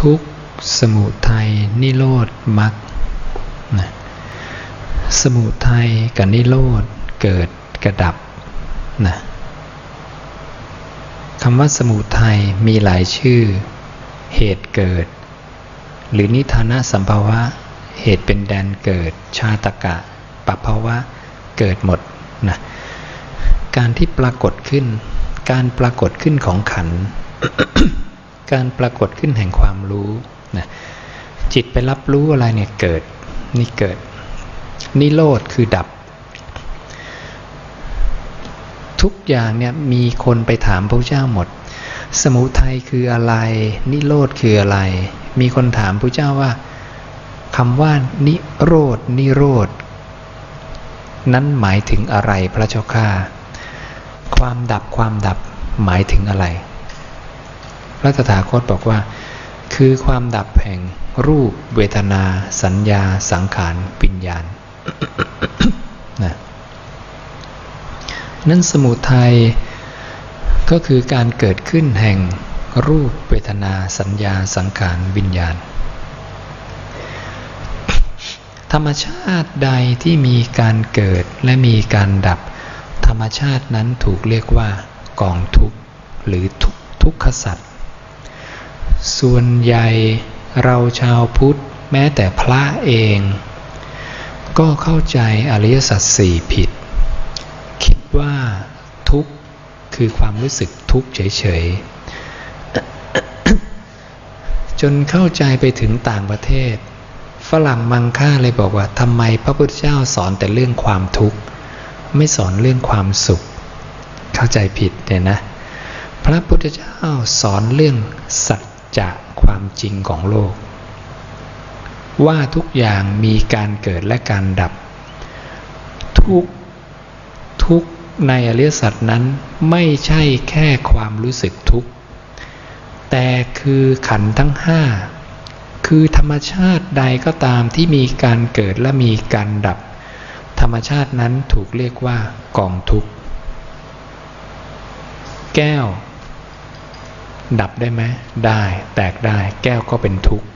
ทุกสมุทัยนิโรธมรรคสมุทัยกับนิโรธเกิดกระดับนะคำว่าสมุทัยมีหลายชื่อ เหตุเกิด หรือนิทานะสัมภาวะ เหตุเป็นแดนเกิด ชาตกะปภาวะเกิดหมดนะการที่ปรากฏขึ้น การปรากฏขึ้นของขัน การปรากฏขึ้นแห่งความรู้นะจิตไปรับรู้อะไรเนี่ยเกิดนี่เกิด นิโรธคือดับ ทุกอย่างเนี่ยมีคนไปถามพระเจ้าหมด สมุทัยคืออะไร นิโรธคืออะไร มีคนถามพระเจ้าว่าคำว่านิโรธนิโรธนั้นหมายถึงอะไรพระเจ้าข้าความดับความดับหมายถึงอะไร พระตถาคตบอกว่า คือความดับแห่งรูปเวทนา สัญญา สังขารวิญญาณนะนั้นสมุทัยก็คือการเกิดขึ้นแห่งรูปเวทนาสัญญาสังขารวิญญาณ ธรรมชาติใดที่มีการเกิดและมีการดับ ธรรมชาตินั้นถูกเรียกว่ากองทุกข์หรือทุกทุกขสัตว์ ส่วนใหญ่เราชาวพุทธแม้แต่พระเอง ก็เข้าใจอริยสัจสี่ผิด คิดว่าทุกข์คือความรู้สึกทุกข์เฉยๆ จนเข้าใจไปถึงต่างประเทศ ฝรั่งมังค่าเลยบอกว่าทำไมพระพุทธเจ้าสอนแต่เรื่องความทุกข์ ไม่สอนเรื่องความสุข เข้าใจผิดเนี่ยนะ พระพุทธเจ้าสอนเรื่องสัจ จะความจริงของโลก ว่าทุกอย่างมีการเกิดและการดับ ทุกทุกในอริยสัจนั้นไม่ใช่แค่ความรู้สึกทุกข์แต่คือขันทั้งห้าคือธรรมชาติใดก็ตามที่มีการเกิดและมีการดับ ธรรมชาตินั้นถูกเรียกว่ากองทุกข์แก้ว ดับได้ไหมได้ แตกได้ แก้วก็เป็นทุกข์